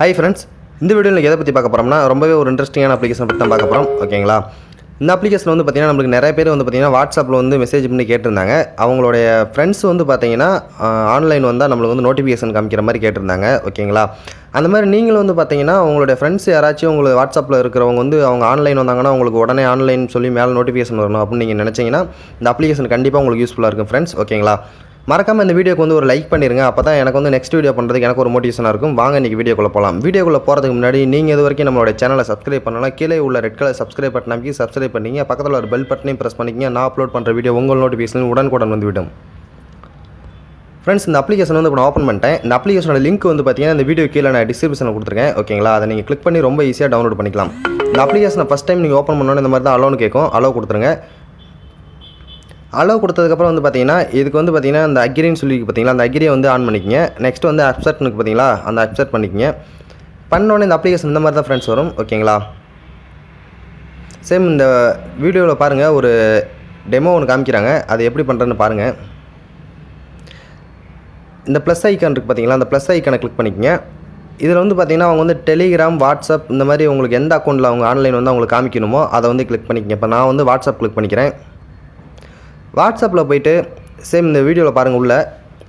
Hi friends இந்த வீடியோவில் எதை பற்றி பார்க்க போகிறோம்னா ரொம்பவே ஒரு இன்ட்ரெஸ்டிங்கான அப்ளிகேஷன் பற்றி தான் பார்க்க போகிறோம் ஓகேங்களா இந்த அப்ளிகேஷன் வந்து பார்த்திங்கன்னா நம்மளுக்கு நிறைய பேர் வந்து பார்த்திங்கன்னா வாட்ஸ்அப்பில் வந்து மெசேஜ் பண்ணி கேட்டிருந்தாங்க. அவங்களுடைய ஃப்ரெண்ட்ஸ் வந்து பார்த்திங்கன்னா ஆன்லைன் வந்தால் நம்மளுக்கு வந்து நோட்டிஃபிகேஷன் காமிக்கிற மாதிரி கேட்டிருந்தாங்க ஓகேங்களா அந்த மாதிரி நீங்களும் வந்து பார்த்தீங்கன்னா உங்களுடைய ஃப்ரெண்ட்ஸ் யாராச்சும் உங்களுக்கு வாட்ஸ்அப்பில் இருக்கிறவங்க வந்து அவங்க ஆன்லைன் வந்தாங்கன்னா உங்களுக்கு உடனே ஆன்லைன் சொல்லி மேலே நோட்டிஃபிகேஷன் வரணும் அப்படின்னு நீங்கள் நினச்சிங்கன்னா இந்த அப்ளிகேஷன் கண்டிப்பாக உங்களுக்கு யூஸ்ஃபுல்லாக இருக்கும் ஃப்ரெண்ட்ஸ் ஓகேங்களா மறக்காமல் இந்த வீடியோக்கு வந்து ஒரு லைக் பண்ணிருங்க. அப்போ தான் எனக்கு வந்து நெக்ஸ்ட் வீடியோ பண்ணுறதுக்கு எனக்கு ஒரு மோட்டிவேஷனாக இருக்கும். வாங்க இன்றைக்கி வீடியோக்குள்ளே போகலாம் வீடியோக்குள்ளே போகிறதுக்கு முன்னாடி நீங்கள் இது வரைக்கும் நம்மளோட சேனலை சப்ஸ்கிரைப் பண்ணலாம் கீழே உள்ள ரெட் கலர் சப்ஸ்கிரைப் பட்டன் அமைக்கி சப்ஸ்கிரைப் பண்ணிங்க. பக்கத்தில் ஒரு பெல் பட்டனையும் ப்ரெஸ் பண்ணிக்கிங்க. நான் அப்லோட் பண்ணுற வீடியோ உங்கள் நோட்டிஃபிகேஷன் உடனுக்குடன் வந்துவிடும். ஃப்ரெண்ட்ஸ் இந்த அப்ளிகேஷன் வந்து இப்போ நான் ஓப்பன் பண்ணிட்டேன். இந்த அப்ளிகேஷனோட லிங்க் வந்து பார்த்தீங்கன்னா இந்த வீடியோ கீழே நான் டிஸ்கிரிப்ஷனில் கொடுத்துருக்கேன். ஓகேங்களா அதை நீங்கள் கிளிக் பண்ணி ரொம்ப ஈஸியாக டவுன்லோட் பண்ணிக்கலாம். இந்த அப்ளிகேஷனை ஃபஸ்ட் டைம் நீங்கள் ஓப்பன் பண்ணோன்னே இந்த மாதிரி தான் அலோன்னு கேட்கும். அலோ கொடுத்துருங்க. அலோவ் கொடுத்ததுக்கப்புறம் வந்து பார்த்தீங்கன்னா இதுக்கு வந்து பார்த்தீங்கன்னா அந்த அக்ரின்னு சொல்லி பார்த்தீங்களா அந்த அக்ரியை வந்து ஆன் பண்ணிக்கங்க. நெக்ஸ்ட் வந்து அப்செட்னுக்கு பார்த்தீங்களா அந்த அப்செட் பண்ணிக்கங்க. பண்ணோடனே இந்த அப்ளிகேஷன் இந்த மாதிரி தான் ஃப்ரெண்ட்ஸ் வரும் ஓகேங்களா? சேம் இந்த வீடியோவில் பாருங்கள் ஒரு டெமோ ஒன்று காமிக்கிறாங்க அது எப்படி பண்ணுறேன்னு பாருங்கள் இந்த ப்ளஸ் ஐக்கான் இருக்குது பார்த்தீங்களா அந்த ப்ளஸ் ஐக்கானை கிளிக் பண்ணிக்கங்க. இதில் வந்து பார்த்தீங்கன்னா அவங்க வந்து டெலிகிராம் வாட்ஸ்அப் இந்த மாதிரி உங்களுக்கு எந்த அக்கௌண்ட்டில் அவங்க ஆன்லைன் வந்து அவங்களுக்கு காமிக்கணுமோ அதை வந்து கிளிக் பண்ணிக்கங்க. இப்போ நான் வந்து வாட்ஸ்அப் கிளிக் பண்ணிக்கிறேன். வாட்ஸ்அப்பில் போயிட்டு சேம் இந்த வீடியோவில் பாருங்கள் உள்ள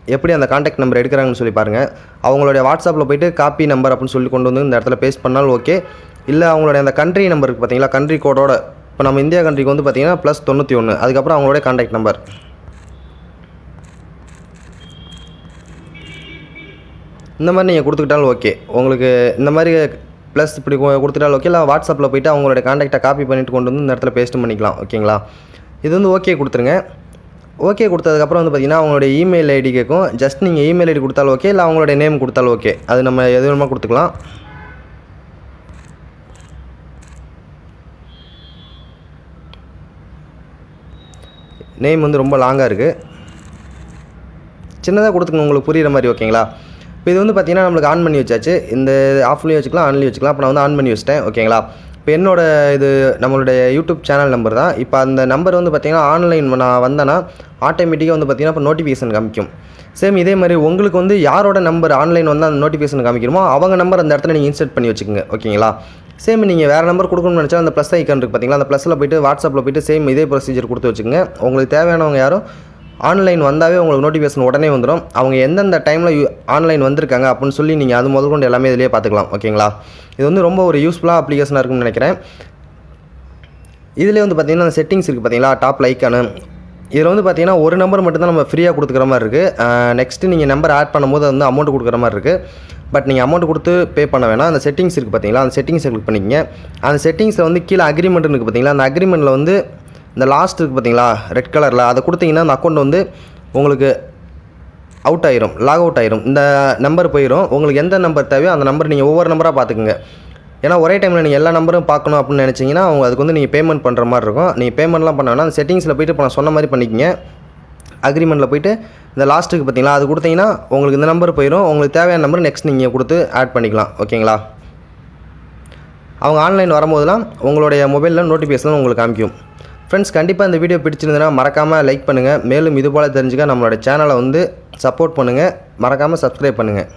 எப்படி அந்த காண்டாக்ட் நம்பர் எடுக்கிறாங்கன்னு சொல்லி பாருங்கள் அவங்களுடைய வாட்ஸ்அப்பில் போயிட்டு காப்பி நம்பர் அப்படின்னு சொல்லி கொண்டு வந்து இந்த இடத்துல பேஸ்ட் பண்ணாலும் ஓகே இல்லை அவங்களுடைய அந்த கண்ட்ரி நம்பர் இருக்குது பார்த்தீங்களா கண்ட்ரி கோடோட இப்போ நம்ம இந்தியா கண்ட்ரிக்கு வந்து பார்த்தீங்கன்னா ப்ளஸ் தொண்ணூற்றி ஒன்று அதுக்கப்புறம் அவங்களுடைய காண்டாக்ட் நம்பர் இந்த மாதிரி நீங்கள் கொடுத்துக்கிட்டாலும் ஓகே உங்களுக்கு இந்த மாதிரி ப்ளஸ் இப்படி கொடுத்துட்டாலும் ஓகே இல்லை வாட்ஸ்அப்பில் போயிட்டு அவங்களுடைய காண்டாக்டை காப்பி பண்ணிட்டு கொண்டு வந்து இந்த இடத்துல பேஸ்ட் பண்ணிக்கலாம் ஓகேங்களா இது வந்து ஓகே கொடுத்துருங்க. ஓகே கொடுத்ததுக்கப்புறம் வந்து பார்த்தீங்கன்னா அவங்களுடைய இமெயில் ஐடி கேட்கும் ஜஸ்ட் நீங்கள் இமெயில் ஐடி கொடுத்தாலும் ஓகே இல்லை அவங்களுடைய நேம் கொடுத்தாலும் ஓகே அது நம்ம எது வேணுமா கொடுத்துக்கலாம். நேம் வந்து ரொம்ப லாங்காக இருக்குது சின்னதாக கொடுத்துங்க உங்களுக்கு புரிகிற மாதிரி ஓகேங்களா இப்போ இது வந்து பார்த்தீங்கன்னா நம்மளுக்கு ஆன் பண்ணி வச்சாச்சு. இந்த ஆஃப்லேயும் வச்சுக்கலாம் ஆன்லேயும் வச்சுக்கலாம். இப்போ நான் வந்து ஆன் பண்ணி வச்சிட்டேன் ஓகேங்களா இப்போ என்னோடய இது நம்மளுடைய யூடியூப் சேனல் நம்பர் தான். இப்போ அந்த நம்பர் வந்து பார்த்தீங்கன்னா ஆன்லைன் நான் வந்தேன்னா ஆட்டோமேட்டிக்காக வந்து பார்த்தீங்கன்னா இப்போ நோட்டிஃபிகேஷன் காமிக்கும். சேம் இதே மாதிரி உங்களுக்கு வந்து யாரோட நம்பர் ஆன்லைன் வந்து அந்த நோட்டிஃபிகேஷன் காமிக்கிறமோ அவங்க நம்பர் அந்த இடத்துல நீங்கள் இன்சர்ட் பண்ணி வச்சுக்கோங்க ஓகேங்களா? சேம் நீங்கள் வேறு நம்பர் கொடுக்கணும்னு நினச்சா அந்த ப்ளஸ் ஐக்கன் இருக்குது பார்த்தீங்களா அந்த ப்ளஸில் போயிட்டு வாட்ஸ்அப்பில் போய்ட்டு சேம் இதே ப்ரொசீஜர் கொடுத்து வச்சுக்கோங்க. உங்களுக்கு தேவையானவங்க யாரும் ஆன்லைன் வந்தாவே உங்களுக்கு நோட்டிஃபிகேஷன் உடனே வந்துடும். அவங்க எந்தெந்த டைமில் ஆன்லைன் வந்திருக்காங்க அப்படின்னு சொல்லி நீங்கள் அது முதல் கொண்டு எல்லாமே இதிலேயே பார்த்துக்கலாம். ஓகேங்களா? இது வந்து ரொம்ப ஒரு யூஸ்ஃபுல்லாக அப்ளிகேஷனாக இருக்கும்னு நினைக்கிறேன். இதில் வந்து பார்த்தீங்கன்னா செட்டிங்ஸ் இருக்குது பார்த்தீங்களா டாப் லைக்கானு இதில் வந்து பார்த்தீங்கன்னா ஒரு நம்பர் மட்டும்தான் நம்ம ஃப்ரீயாக கொடுக்குற மாதிரி இருக்குது நெக்ஸ்ட்டு நீங்கள் நம்பர் ஆட் பண்ணும்போது அது வந்து அமௌண்ட் கொடுக்குற மாதிரி இருக்குது பட் நீங்கள் அமௌண்ட் கொடுத்து பே பண்ண வேணாம். அந்த செட்டிங்ஸ் இருக்குது பார்த்தீங்களா அந்த செட்டிங்ஸை கிளிக் பண்ணிக்கங்க. அந்த செட்டிங்ஸில் வந்து கீழே அக்ரிமெண்ட் இருக்குது பார்த்தீங்களா அந்த அக்ரிமெண்ட்டில் வந்து இந்த லாஸ்ட் இருக்குது பார்த்தீங்களா ரெட் கலரில் அதை கொடுத்தீங்கன்னா அந்த அக்கௌண்ட் வந்து உங்களுக்கு அவுட் ஆயிரும் லாக் அவுட் ஆயிரும். இந்த நம்பர் போயிடும் உங்களுக்கு எந்த நம்பர் தேவையோ அந்த நம்பர் நீங்கள் ஒவ்வொரு நம்பராக பார்த்துக்குங்க. ஏன்னா ஒரே டைமில் நீங்கள் எல்லா நம்பரும் பார்க்கணும் அப்படின்னு நினச்சிங்கன்னா அவங்க அதுக்கு வந்து நீங்கள் பேமெண்ட் பண்ணுற மாதிரி இருக்கும். நீங்கள் பேமெண்ட்லாம் பண்ண வேணாம். அந்த செட்டிங்ஸில் போயிட்டு இப்போ நான் சொன்ன மாதிரி பண்ணிக்கங்க. அக்ரிமெண்ட்டில் போயிட்டு இந்த லாஸ்ட்டுக்கு பார்த்தீங்களா அது கொடுத்தீங்கன்னா உங்களுக்கு இந்த நம்பர் போயிடும் உங்களுக்கு தேவையான நம்பர் நெக்ஸ்ட் நீங்கள் கொடுத்து ஆட் பண்ணிக்கலாம். ஓகேங்களா? அவங்க ஆன்லைன் வரும்போதெல்லாம் உங்களுடைய மொபைலில் நோட்டிஃபிகேஷன் உங்களுக்கு காமிக்கும். ஃப்ரெண்ட்ஸ் கண்டிப்பாக இந்த வீடியோ பிடிச்சிருந்ததுன்னா மறக்காமல் லைக் பண்ணுங்கள் மேலும் இதுபோல் தெரிஞ்சுக்க நம்மளோட சேனலை வந்து சப்போர்ட் பண்ணுங்கள் மறக்காமல் சப்ஸ்கிரைப் பண்ணுங்கள்